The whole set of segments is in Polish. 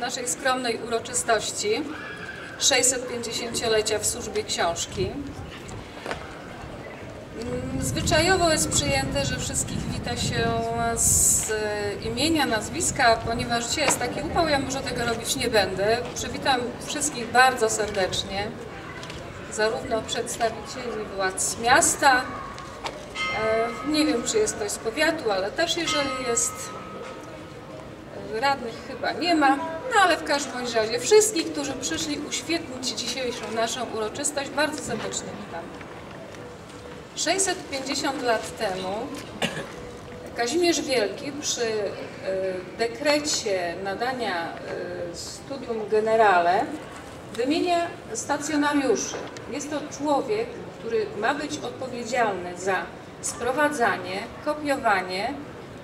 naszej skromnej uroczystości 650-lecia w służbie książki. Mm, Zwyczajowo jest przyjęte, że wszystkich wita się z e, imienia, nazwiska, ponieważ dzisiaj jest taki upał, ja może tego robić nie będę. Przywitam wszystkich bardzo serdecznie, zarówno przedstawicieli władz miasta, e, nie wiem czy jest ktoś z powiatu, ale też jeżeli jest e, radnych chyba nie ma, no ale w każdym razie wszystkich, którzy przyszli uświetnić dzisiejszą naszą uroczystość, bardzo serdecznie witam. 650 lat temu Kazimierz Wielki przy e, dekrecie nadania e, studium generale wymienia stacjonariuszy. Jest to człowiek, który ma być odpowiedzialny za sprowadzanie, kopiowanie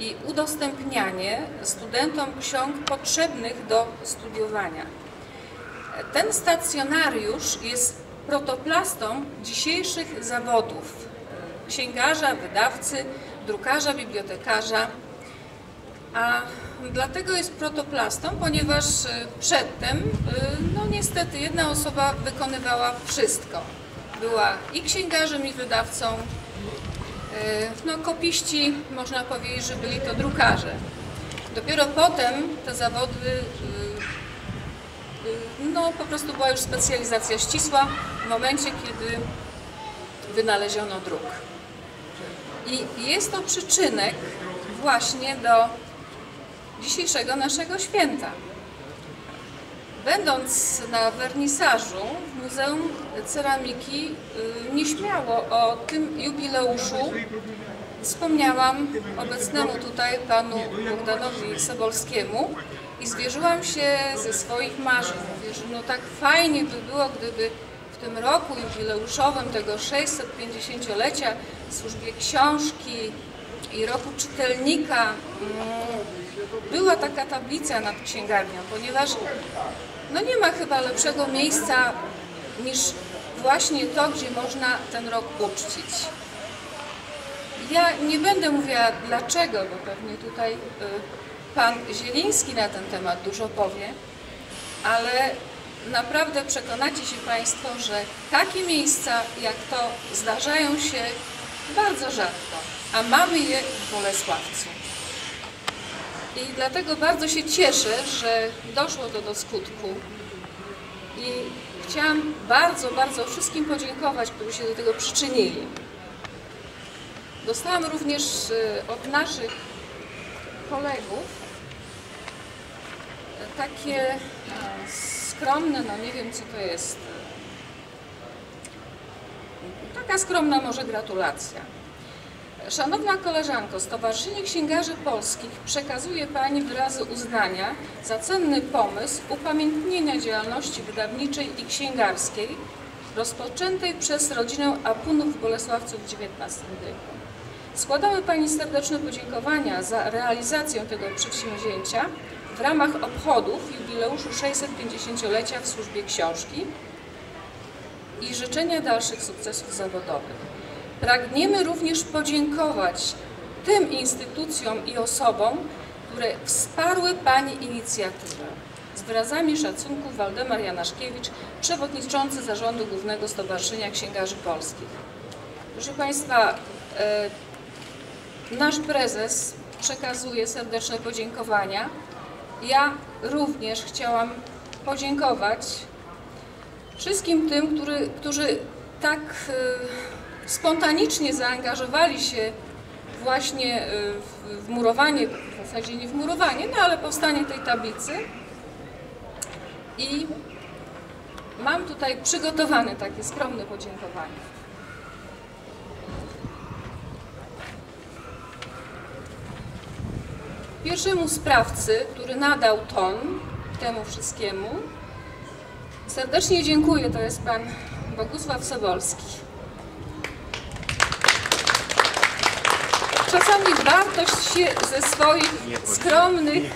i udostępnianie studentom ksiąg potrzebnych do studiowania. Ten stacjonariusz jest protoplastą dzisiejszych zawodów księgarza, wydawcy, drukarza, bibliotekarza. A dlatego jest protoplastą, ponieważ y, przedtem, y, no niestety, jedna osoba wykonywała wszystko. Była i księgarzem, i wydawcą. Y, No, kopiści, można powiedzieć, że byli to drukarze. Dopiero potem te zawody, no po prostu była już specjalizacja ścisła w momencie, kiedy wynaleziono druk. I jest to przyczynek właśnie do dzisiejszego naszego święta. Będąc na wernisażu w Muzeum Ceramiki y, nieśmiało o tym jubileuszu wspomniałam obecnemu tutaj panu Bogdanowi Sobolskiemu i zwierzyłam się ze swoich marzeń. Mówię, że no tak fajnie by było, gdyby w tym roku jubileuszowym tego 650-lecia w służbie książki i roku czytelnika mm, była taka tablica nad księgarnią, ponieważ no nie ma chyba lepszego miejsca niż właśnie to, gdzie można ten rok uczcić. Ja nie będę mówiła dlaczego, bo pewnie tutaj y, pan Zieliński na ten temat dużo powie, ale naprawdę przekonacie się Państwo, że takie miejsca jak to zdarzają się bardzo rzadko, a mamy je w Bolesławcu. I dlatego bardzo się cieszę, że doszło to do skutku. I chciałam bardzo, bardzo wszystkim podziękować, którzy się do tego przyczynili. Dostałam również y, od naszych kolegów takie e, skromne, no nie wiem co to jest, taka skromna może gratulacja. Szanowna koleżanko, Stowarzyszenie Księgarzy Polskich przekazuje Pani wyrazy uznania za cenny pomysł upamiętnienia działalności wydawniczej i księgarskiej rozpoczętej przez rodzinę Apunów w Bolesławcu w XIX wieku. Składamy Pani serdeczne podziękowania za realizację tego przedsięwzięcia w ramach obchodów jubileuszu 650-lecia w służbie książki i życzenia dalszych sukcesów zawodowych. Pragniemy również podziękować tym instytucjom i osobom, które wsparły Pani inicjatywę. Z wyrazami szacunku Waldemar Janaszkiewicz, przewodniczący Zarządu Głównego Stowarzyszenia Księgarzy Polskich. Proszę Państwa, e, nasz prezes przekazuje serdeczne podziękowania. Ja również chciałam podziękować wszystkim tym, który, którzy tak e, spontanicznie zaangażowali się właśnie e, w, murowanie, w zasadzie nie w murowanie, no ale powstanie tej tablicy. I mam tutaj przygotowane takie skromne podziękowanie. Pierwszemu sprawcy, który nadał ton temu wszystkiemu, serdecznie dziękuję. To jest pan Bogusław Sobolski. Czasami wartość się ze swoich skromnych,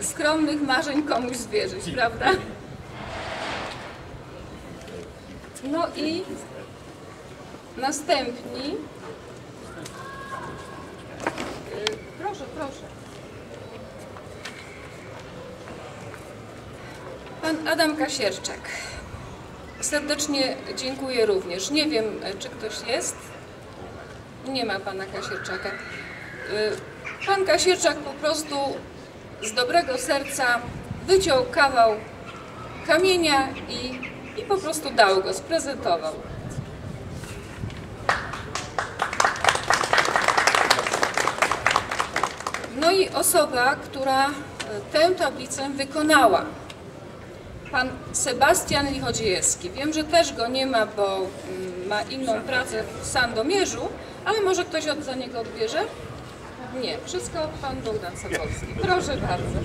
skromnych marzeń komuś zwierzyć, prawda? No i następni. Proszę, proszę. Pan Adam Kasierczak. Serdecznie dziękuję również. Nie wiem, czy ktoś jest. Nie ma pana Kasierczaka. Y, Pan Kasierczak po prostu z dobrego serca wyciął kawał kamienia i, i po prostu dał go, sprezentował. No i osoba, która e, tę tablicę wykonała. Pan Sebastian Lichodziejewski. Wiem, że też go nie ma, bo mm, ma inną pracę w Sandomierzu, ale może ktoś od za niego odbierze? Nie, wszystko pan Bogdan Sobolski. Proszę bardzo.